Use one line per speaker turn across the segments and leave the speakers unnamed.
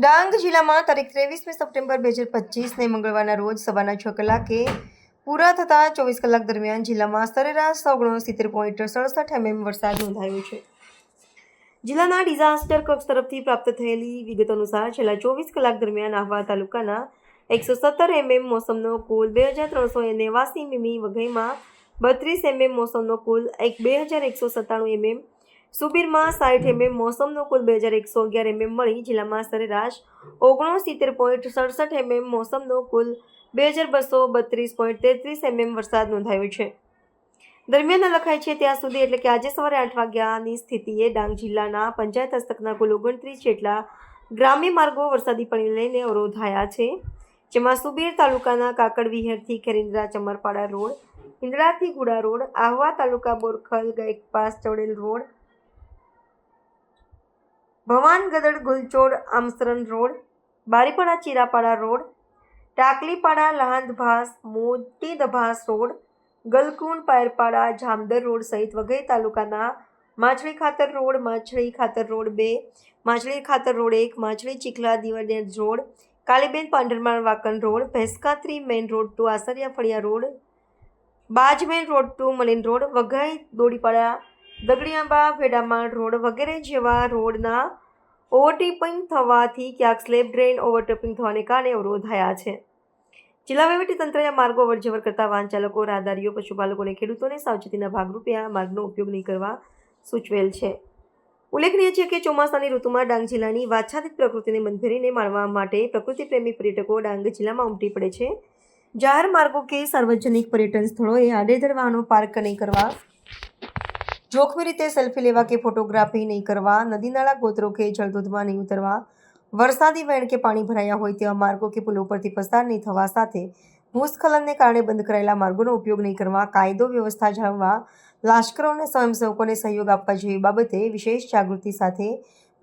ડાંગ જિલ્લામાં તારીખ ત્રેવીસમી સપ્ટેમ્બર બે હજાર પચીસને મંગળવારના રોજ સવારના છ કલાકે પૂરા થતા ચોવીસ કલાક દરમિયાન જિલ્લામાં સરેરાશ ઓગણસિત્તેર પોઈન્ટ સડસઠ એમએમ વરસાદ નોંધાયો છે. જિલ્લાના ડિઝાસ્ટર કક્ષ તરફથી પ્રાપ્ત થયેલી વિગત અનુસાર છેલ્લા ચોવીસ કલાક દરમિયાન આહવા તાલુકાના એકસો સત્તર એમએમ મોસમનો કુલ બે હજાર ત્રણસો નેવાસી મીમી વઘઈમાં બત્રીસ એમએમ મોસમનો કુલ એક બે હજાર એકસો સત્તાણું એમએમ સુબીરમાં સાઠ એમએમ મોસમનો કુલ બે હજાર એકસો અગિયાર એમએમ મળી, જિલ્લામાં સરેરાશ ઓગણસિત્તેર પોઈન્ટ સડસઠ એમએમ મોસમનો કુલ બે હજાર બસો બત્રીસ પોઈન્ટ તેત્રીસ એમએમ વરસાદ નોંધાયો છે. દરમિયાન લખાય છે, ત્યાં સુધી એટલે કે આજે સવારે આઠ વાગ્યાની સ્થિતિએ ડાંગ જિલ્લાના પંચાયત હસ્તકના કુલ ઓગણત્રીસ જેટલા ગ્રામ્ય માર્ગો વરસાદી પાણી લઈને અવરોધાયા છે, જેમાં સુબીર તાલુકાના કાકડ વિહેરથી ખેરિંદ્રા ચમરપાડા રોડ ઇન્દ્રાથી ગુડા રોડ, આહવા તાલુકા Borkhal, Gaykapas, Chadel road Bhavangadh Gulchod Amsaran road Baripada Chirapada road, Taklipada Lahandabhas Moti Dabhas road, Galkund, Payarpada, Jamdar road સહિત વગેરે તાલુકાના માછલી ખાતર રોડ, માછલી ખાતર રોડ બે, માછલી ખાતર રોડ એક, Machhli Chikhla Diwadiya road, Kaliben Pandarmal Vakan road, Bhenskatri main road to Asariya Faliya road Baj main road to Malin road, Waghai Dodipada Dagdiyaba ભેડામાં road વગેરે જેવા રોડના ઓવરટેપિંગ થવાથી ક્યાંક સ્લેબ ડ્રેન ઓવરટેપિંગ થવાને કારણે અવરોધાયા છે. જિલ્લા આ માર્ગો અવરજવર કરતા વાહન ચાલકો, રાહદારીઓ પશુપાલકો અને ખેડૂતોને સાવચેતીના ભાગરૂપે આ માર્ગનો ઉપયોગ નહીં કરવા સૂચવેલ છે. ઉલ્લેખનીય છે કે ચોમાસાની ઋતુમાં ડાંગ જિલ્લાની વાછાદિત પ્રકૃતિને મંદભેરીને માણવા માટે પ્રકૃતિ પ્રેમી પર્યટકો ડાંગ જિલ્લામાં ઉમટી પડે છે. જાહેર માર્ગો કે સાર્વજનિક પર્યટન સ્થળોએ આડેધડ વાહનો પાર્ક નહીં કરવા જોખમી રીતે સેલ્ફી લેવા કે ફોટોગ્રાફી નહીં કરવા, નદી નાળા ગોત્રો કે જળધોધમાં નહીં ઉતરવા, વરસાદી વહેણ કે પાણી ભરાયા હોય તેવા માર્ગો કે પુલો પરથી પસાર નહીં થવા સાથે ભૂસ્ખલનને કારણે બંધ કરાયેલા માર્ગોનો ઉપયોગ નહીં કરવા, કાયદો વ્યવસ્થા જાળવવા લાશ્કરો અને સ્વયંસેવકોને સહયોગ આપવા જેવી બાબતે વિશેષ જાગૃતિ સાથે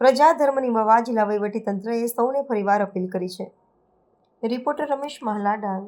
પ્રજા ધર્મ નિભાવવા જિલ્લા વહીવટીતંત્રએ સૌને ફરીવાર અપીલ કરી છે. રિપોર્ટર રમેશ મહલા, ડાંગ.